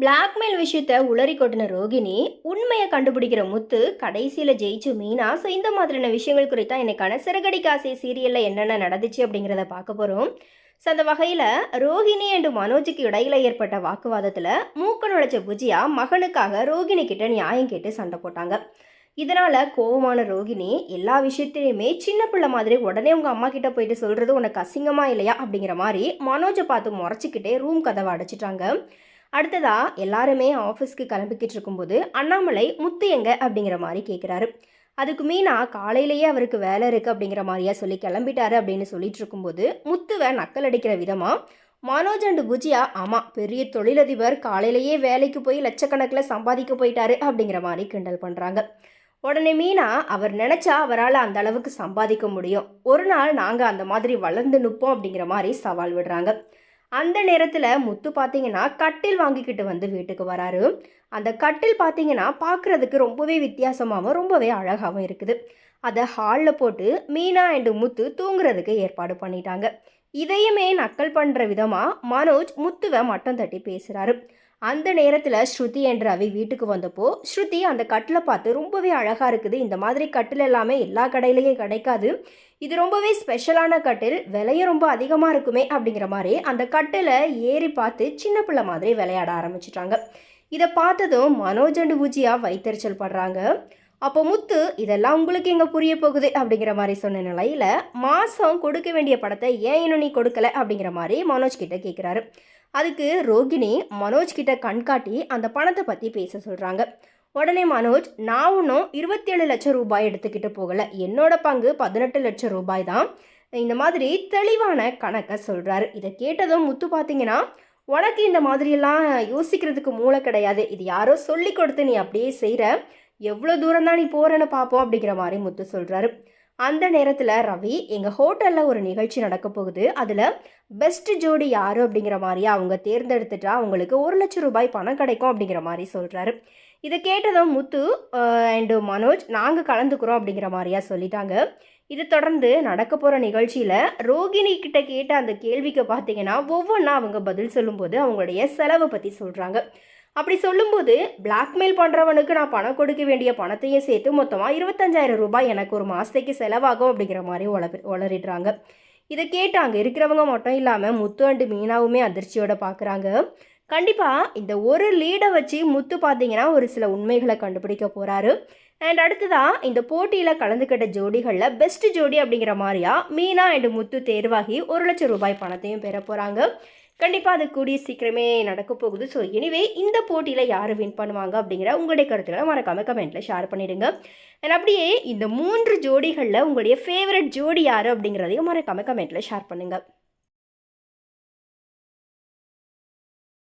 Blackmail விஷயத்த உளறி கொட்டின ரோகிணி உண்மையை கண்டுபிடிக்கிற முத்து கடைசியில் ஜெயிச்சு மீனா. ஸோ இந்த மாதிரியான விஷயங்கள் குறித்தா இன்னைக்கான சிறகடி ஆசை சீரியலில் என்னென்ன நடந்துச்சு அப்படிங்கிறத பார்க்க போகிறோம் ஸோ அந்த வகையில் ரோகிணி அண்டு மனோஜுக்கு இடையில ஏற்பட்ட வாக்குவாதத்தில் மூக்க நுழைச்ச புஜியா மகனுக்காக ரோகிணி கிட்ட நியாயம் கேட்டு சண்டை போட்டாங்க. இதனால் கோவமான ரோகிணி எல்லா விஷயத்திலையுமே சின்ன பிள்ளை மாதிரி உடனே உங்கள் அம்மா கிட்ட போயிட்டு சொல்கிறது உனக்கு அசிங்கமாக இல்லையா அப்படிங்கிற மாதிரி மனோஜை பார்த்து முறைச்சிக்கிட்டே ரூம் கதவை அடைச்சிட்டாங்க. அடுத்ததாக எல்லாருமே ஆஃபீஸ்க்கு கிளம்பிக்கிட்டு இருக்கும்போது அண்ணாமலை முத்து எங்க? அப்படிங்கிற மாதிரி கேட்குறாரு அதுக்கு மீனா காலையிலேயே அவருக்கு வேலை இருக்குது அப்படிங்கிற மாதிரியா சொல்லி கிளம்பிட்டாரு அப்படின்னு சொல்லிட்டு இருக்கும்போது முத்துவை நக்கல் அடிக்கிற விதமாக மனோஜ் அண்டு புஜியா ஆமாம் பெரிய தொழிலதிபர் காலையிலேயே வேலைக்கு போய் லட்சக்கணக்கில் சம்பாதிக்க போயிட்டாரு அப்படிங்கிற மாதிரி கிண்டல் பண்ணுறாங்க உடனே மீனா அவர் நினச்சா அவரால் அந்த அளவுக்கு சம்பாதிக்க முடியும். ஒரு நாள் நாங்கள் அந்த மாதிரி வளர்ந்து நிற்போம் அப்படிங்கிற மாதிரி சவால் விடுறாங்க. அந்த நேரத்தில் முத்து பார்த்தீங்கன்னா கட்டில் வாங்கிக்கிட்டு வந்து வீட்டுக்கு வராரு. அந்த கட்டில் பார்த்தீங்கன்னா பார்க்குறதுக்கு ரொம்பவே வித்தியாசமாகவும் ரொம்பவே அழகாகவும் இருக்குது. அதை ஹாலில் போட்டு மீனா அண்டு முத்து தூங்குறதுக்கு ஏற்பாடு பண்ணிட்டாங்க. இதையுமே நக்கல் பண்ணுற விதமாக மனோஜ் முத்துவை மட்டம் தட்டி பேசுகிறாரு அந்த நேரத்தில் ஸ்ருதி என்ற அவி வீட்டுக்கு வந்தப்போ ஸ்ருதி அந்த கட்டில் பார்த்து ரொம்பவே அழகாக இருக்குது. இந்த மாதிரி கட்டில் எல்லாமே எல்லா கடையிலையும் கிடைக்காது. இது ரொம்பவே ஸ்பெஷலான கட்டில். விலையும் ரொம்ப அதிகமாக இருக்குமே அப்படிங்கிற மாதிரி அந்த கட்டில் ஏறி பார்த்து சின்ன பிள்ளை மாதிரி விளையாட ஆரம்பிச்சிட்டாங்க. இதை பார்த்ததும் மனோஜ் அண்டு பூஜியா வைத்தறிச்சல் படுறாங்க. அப்போ முத்து இதெல்லாம் உங்களுக்கு எங்கே புரிய போகுது? அப்படிங்கிற மாதிரி சொன்ன நிலையில் மாதம் கொடுக்க வேண்டிய படத்தை ஏன் இன்னும் நீ கொடுக்கல? அப்படிங்கிற மாதிரி மனோஜ் கிட்ட கேட்குறாரு அதுக்கு ரோகிணி மனோஜ் கிட்ட கண்காட்டி அந்த பணத்தை பற்றி பேச சொல்கிறாங்க உடனே மனோஜ் நான் ஒன்றும் இருபத்தேழு லட்சம் ரூபாய் எடுத்துக்கிட்டு போகலை. என்னோட பங்கு பதினெட்டு லட்சம் ரூபாய் தான். இந்த மாதிரி தெளிவான கணக்கை சொல்கிறாரு இதை கேட்டதும் முத்து பார்த்தீங்கன்னா உனக்கு இந்த மாதிரியெல்லாம் யோசிக்கிறதுக்கு மூளை கிடையாது. இது யாரோ சொல்லி கொடுத்து நீ அப்படியே செய்கிற எவ்வளோ தூரம் தான் நீ போகிறேன்னு பார்ப்போம் அப்படிங்கிற மாதிரி முத்து சொல்கிறாரு அந்த நேரத்தில் ரவி எங்கள் ஹோட்டலில் ஒரு நிகழ்ச்சி நடக்க போகுது. அதில் பெஸ்ட் ஜோடி யார் அப்படிங்கிற மாதிரியா அவங்க தேர்ந்தெடுத்துட்டா அவங்களுக்கு ஒரு லட்சம் ரூபாய் பணம் கிடைக்கும் அப்படிங்கிற மாதிரி சொல்கிறாரு இதை கேட்டதும் முத்து அண்டு மனோஜ் நாங்கள் கலந்துக்கிறோம் அப்படிங்கிற மாதிரியா சொல்லிட்டாங்க. இது தொடர்ந்து நடக்க போகிற நிகழ்ச்சியில் ரோகிணி கிட்ட கேட்ட அந்த கேள்விக்கு பார்த்தீங்கன்னா ஒவ்வொன்றா அவங்க பதில் சொல்லும்போது அவங்களுடைய செலவை பற்றி சொல்கிறாங்க அப்படி சொல்லும்போது பிளாக்மெயில் பண்ணுறவனுக்கு நான் பணம் கொடுக்க வேண்டிய பணத்தையும் சேர்த்து மொத்தமாக இருபத்தஞ்சாயிரம் ரூபாய் எனக்கு ஒரு மாதத்துக்கு செலவாகும் அப்படிங்கிற மாதிரி உளறி உளறிடுறாங்க. இதை கேட்டாங்க இருக்கிறவங்க மட்டும் இல்லாமல் முத்து அண்டு மீனாவுமே அதிர்ச்சியோட பார்க்குறாங்க கண்டிப்பாக இந்த ஒரு லீடை வச்சு முத்து பார்த்தீங்கன்னா ஒரு சில உண்மைகளை கண்டுபிடிக்க போகிறாரு அண்ட் அடுத்ததாக இந்த போட்டியில் கலந்துக்கிட்ட ஜோடிகளில் பெஸ்ட் ஜோடி அப்படிங்கிற மாதிரியா மீனா அண்ட் முத்து தேர்வாகி ஒரு லட்சம் ரூபாய் பணத்தையும் பெற போகிறாங்க கண்டிப்பாக அது கூடிய சீக்கிரமே நடக்க போகுது. ஸோ எனிவே இந்த போட்டியில் யார் வின் பண்ணுவாங்க அப்படிங்கிற உங்களுடைய கருத்துக்களை மறக்காமல் கமெண்ட்டில் ஷேர் பண்ணிவிடுங்க அண்ட் அப்படியே இந்த மூன்று ஜோடிகளில் உங்களுடைய ஃபேவரட் ஜோடி யார் அப்படிங்கிறதையும் மறக்காமல் கமெண்ட்டில் ஷேர் பண்ணுங்கள்